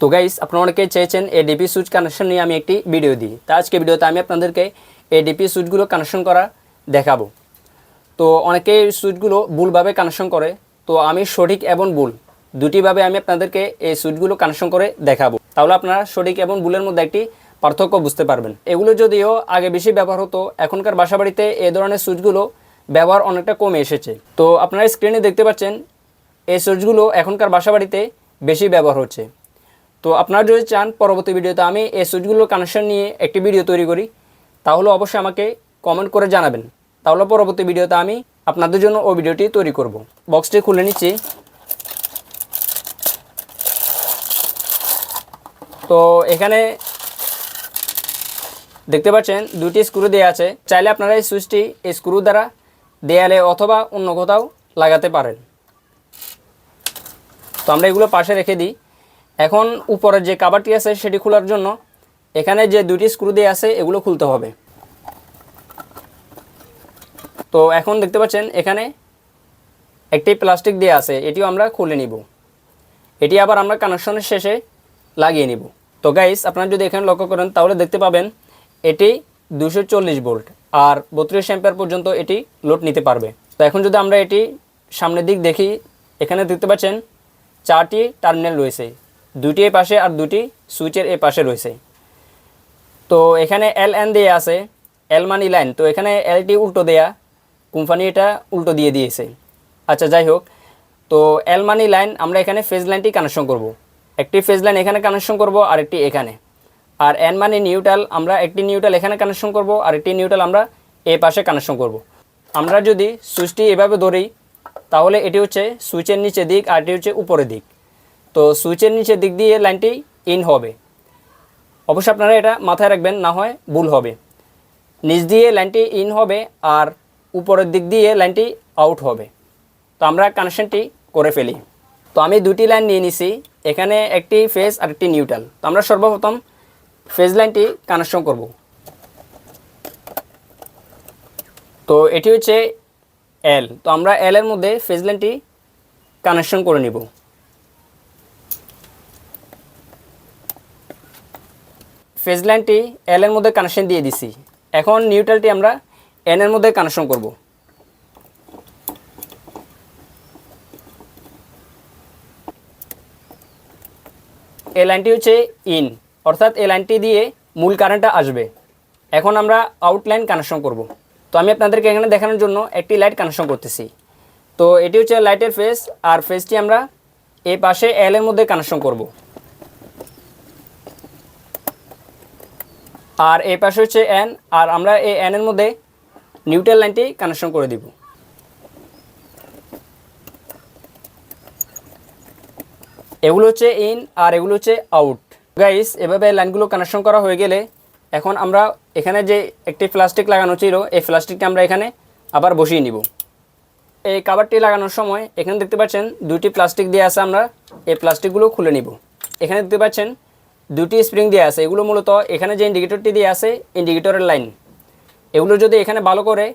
তো গাইস আপনারা অনেকে চেয়েছেন এডিপি সুইচ কানেকশন নিয়ে আমি একটি ভিডিও দিই। তা আজকে ভিডিওতে আমি আপনাদেরকে এডিপি সুইচগুলো কানেকশন করা দেখাবো। তো অনেকে সুইচগুলো ভুলভাবে কানেকশন করে, তো আমি সঠিক এবং ভুল দুটিভাবে আমি আপনাদেরকে এই সুইচগুলো কানেকশন করে দেখাবো। তাহলে আপনারা সঠিক এবং ভুলের মধ্যে একটি পার্থক্য বুঝতে পারবেন। এগুলো যদিও আগে বেশি ব্যবহার হতো, এখনকার বাসাবাড়িতে এই ধরনের সুইচগুলো ব্যবহার অনেকটা কমে এসেছে। তো আপনারা স্ক্রিনে দেখতে পাচ্ছেন, এই সুইচগুলো এখনকার বাসাবাড়িতে বেশি ব্যবহার হচ্ছে। তো আপনারা যদি চান, পরবর্তী ভিডিওতে আমি এই সুইচগুলোর কানেকশন নিয়ে একটি ভিডিও তৈরি করি, তাহলে অবশ্যই আমাকে কমেন্ট করে জানাবেন। তাহলে পরবর্তী ভিডিওতে আমি আপনাদের জন্য ওই ভিডিওটি তৈরি করব। বক্সটি খুলে নিচ্ছি। তো এখানে দেখতে পাচ্ছেন, দুটি স্ক্রু দেওয়া আছে। চাইলে আপনারা এই সুইচটি এই স্ক্রু দ্বারা দেয়ালে অথবা অন্য কোথাও লাগাতে পারেন। তো আমরা এগুলো পাশে রেখে দিই। এখন উপরের যে কাবারটি আছে সেটি খোলার জন্য এখানে যে দুটি স্ক্রু দিয়ে আছে এগুলো খুলতে হবে। তো এখন দেখতে পাচ্ছেন এখানে একটি প্লাস্টিক দিয়ে আছে, এটিও আমরা খুলে নিব। এটি আবার আমরা কানেকশনের শেষে লাগিয়ে নিব। তো গাইস আপনারা যদি এখানে লক্ষ্য করেন তাহলে দেখতে পাবেন এটি দুশো চল্লিশ ভোল্ট আর বত্রিশ অ্যাম্পিয়ার পর্যন্ত এটি লোড নিতে পারবে। তো এখন যদি আমরা এটি সামনের দিক দেখি, এখানে দেখতে পাচ্ছেন চারটি টার্মিনাল রয়েছে। দুটি এ পাশে আর দুটি সুইচের এ পাশে রয়েছে। তো এখানে এল এন দিয়ে আছে এল মানি লাইন তো এখানে এলটি উল্টো দেয়া, কোম্পানি এটা উল্টো দিয়ে দিয়েছে। আচ্ছা যাই হোক। তো এল মানি লাইন আমরা এখানে ফেজ লাইনটি কানেকশন করব। একটি ফেজ লাইন এখানে কানেকশন করব আর একটি এখানে। আর এন মানি নিউট্রাল আমরা একটি নিউট্রাল এখানে কানেকশন করব আর একটি নিউট্রাল আমরা এ পাশে কানেকশন করব। আমরা যদি সুইচটি এভাবে ধরি, তাহলে এটি হচ্ছে সুইচের নিচে দিক, আর এটি হচ্ছে উপরের দিক। তো সুইচের নিচের দিক দিয়ে লাইনটি ইন হবে। অবশ্যই আপনারা এটা মাথায় রাখবেন, না হয় ভুল হবে। নিচ দিয়ে লাইনটি ইন হবে আর উপরের দিক দিয়ে লাইনটি আউট হবে। তো আমরা কানেকশনটি করে ফেলি। তো আমি দুটি লাইন নিয়ে নিছি, এখানে একটি ফেজ আর একটি নিউট্রাল তো আমরা সর্বপ্রথম ফেজ লাইনটি কানেকশন করব। তো এটি হচ্ছে এল তো আমরা এলের মধ্যে ফেজ লাইনটি কানেকশন করে নিব। ফেজ লাইনটি এল এর মধ্যে কানেকশন দিয়ে দিছি। এখন নিউট্রালটি আমরা এন এর মধ্যে কানেকশন করব। এই লাইনটি হচ্ছে ইন অর্থাৎ এই লাইনটি দিয়ে মূল কারেন্টটা আসবে। এখন আমরা আউটলাইন কানেকশন করব। তো আমি আপনাদেরকে এখানে দেখানোর জন্য একটি লাইট কানেকশন করতেছি। তো এটি হচ্ছে লাইটের ফেস আর ফেসটি আমরা এই পাশে এল এর মধ্যে কানেকশন করব। আর এই পাশে হচ্ছে এন আর আমরা এই এন এর মধ্যে নিউট্রাল লাইনটি কানেকশন করে দিব। এগুলো হচ্ছে ইন আর এগুলো হচ্ছে আউট গাইস এভাবে লাইনগুলো কানেকশন করা হয়ে গেলে এখন আমরা এখানে যে একটি প্লাস্টিক লাগানো ছিল, এই প্লাস্টিকটা আমরা এখানে আবার বসিয়ে নিব। এই কাভারটি লাগানোর সময় এখানে দেখতে পাচ্ছেন দুটি প্লাস্টিক দিয়ে আছে আমরা, এই প্লাস্টিকগুলো খুলে নিব। এখানে দেখতে পাচ্ছেন দুটি স্প্রিং দিয়ে আছে, এগুলো মূলত এখানে যে ইন্ডিকেটরটি দিয়ে আছে ইন্ডিকেটরের লাইন এগুলো যদি এখানে ভালো করে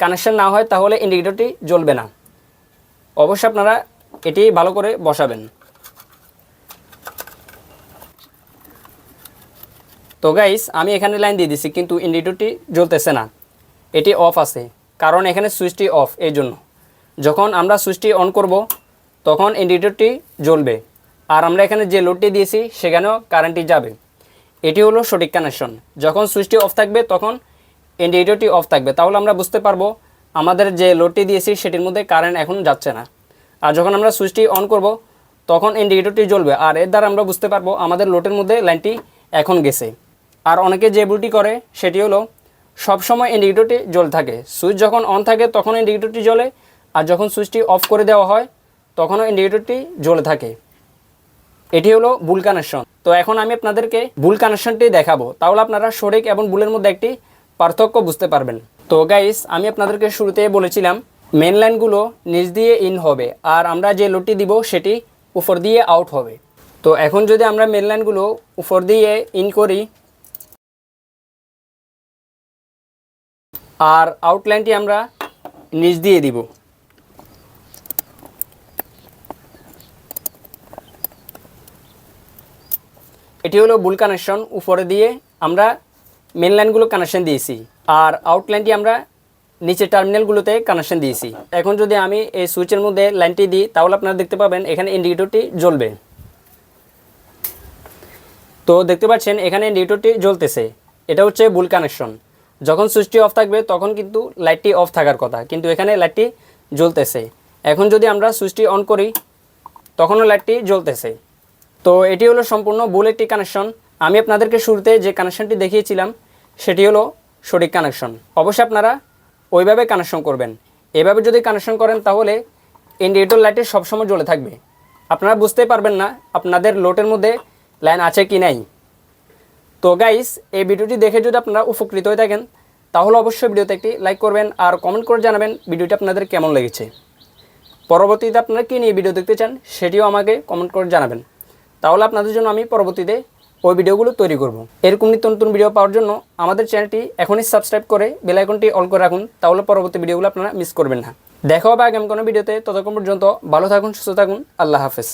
কানেকশন না হয়, তাহলে ইন্ডিকেটরটি জ্বলবে না। অবশ্যই আপনারা এটি ভালো করে বসাবেন। তো গাইস আমি এখানে লাইন দিয়ে দিছি, কিন্তু ইন্ডিকেটরটি জ্বলতেছে না। এটি অফ আছে, কারণ এখানে সুইচটি অফ এই জন্য যখন আমরা সুইচটি অন করব, তখন ইন্ডিকেটরটি জ্বলবে। আর আমরা এখানে যে লোডটি দিয়েছি, সেখানেও কারেন্টটি যাবে। এটি হলো সঠিক কানেকশন যখন সুইচটি অফ থাকবে, তখন ইন্ডিকেটরটি অফ থাকবে। তাহলে আমরা বুঝতে পারব, আমাদের যে লোডটি দিয়েছি, সেটির মধ্যে কারেন্ট এখন যাচ্ছে না। আর যখন আমরা সুইচটি অন করব, তখন ইন্ডিকেটরটি জ্বলবে। আর এর দ্বারা আমরা বুঝতে পারব, আমাদের লোডের মধ্যে লাইনটি এখন গেছে। আর অনেকে যে ভুলটি করে, সেটি হলো, সবসময় ইন্ডিকেটরটি জ্বল থাকে। সুইচ যখন অন থাকে, তখন ইন্ডিকেটরটি জ্বলে। আর যখন সুইচটি অফ করে দেওয়া হয়, তখনও ইন্ডিকেটরটি জ্বলে থাকে। এটি হলো বুল কানেকশন তো এখন আমি আপনাদেরকে বুল কানেকশনটি দেখাবো। তাহলে আপনারা সঠিক এবং ভুলের মধ্যে একটি পার্থক্য বুঝতে পারবেন। তো গাইস আমি আপনাদেরকে শুরুতে বলেছিলাম মেন লাইনগুলো নিচ দিয়ে ইন হবে, আর আমরা যে লোডটি দিব সেটি উপর দিয়ে আউট হবে। তো এখন যদি আমরা মেন লাইনগুলো উপর দিয়ে ইন করি, আর আউটলাইনটি আমরা নিচ দিয়ে দিব। এটি হলো বুল কানেকশন উপরে দিয়ে আমরা মেন লাইনগুলো কানেকশন দিয়েছি আর আউটলাইনটি আমরা নিচে টার্মিনালগুলোতে কানেকশন দিয়েছি। এখন যদি আমি এই সুইচের মধ্যে লাইনটি দিই, তাহলে আপনারা দেখতে পাবেন এখানে ইন্ডিকেটরটি জ্বলবে। তো দেখতে পাচ্ছেন, এখানে ইন্ডিকেটরটি জ্বলতেছে। এটা হচ্ছে বুল কানেকশন যখন সুইচটি অফ থাকবে, তখন কিন্তু লাইটটি অফ থাকার কথা, কিন্তু এখানে লাইটটি জ্বলতেছে। এখন যদি আমরা সুইচটি অন করি, তখনও লাইটটি জ্বলতেছে। তো এটি হলো সম্পূর্ণ বুল একটি কানেকশন আমি আপনাদেরকে শুরুতে যে কানেকশনটি দেখিয়েছিলাম, সেটি হলো সঠিক কানেকশন অবশ্যই আপনারা ওইভাবে কানেকশন করবেন। এভাবে যদি কানেকশন করেন, তাহলে ইন্ডিকেটর লাইটটি সবসময় জ্বলে থাকবে। আপনারা বুঝতে পারবেন না আপনাদের লোটের মধ্যে লাইন আছে কি নাই। তো গাইস এই ভিডিওটি দেখে যদি আপনারা উপকৃত হয়ে থাকেন, তাহলে অবশ্যই ভিডিওতে একটি লাইক করবেন আর কমেন্ট করে জানাবেন ভিডিওটি আপনাদের কেমন লেগেছে। পরবর্তীতে আপনারা কী নিয়ে ভিডিও দেখতে চান, সেটিও আমাকে কমেন্ট করে জানাবেন। তাহলে আপনাদের জন্য আমি পরবর্তীতে ওই ভিডিওগুলো তৈরি করব। এরকম নিত্য নতুন ভিডিও পাওয়ার জন্য আমাদের চ্যানেলটি এখনই সাবস্ক্রাইব করে বেলাইকনটি অল করে রাখুন, তাহলে পরবর্তী ভিডিওগুলো আপনারা মিস করবেন না। দেখা হবে আগামী কোনো ভিডিওতে ততক্ষণ পর্যন্ত ভালো থাকুন, সুস্থ থাকুন, আল্লাহ হাফেজ।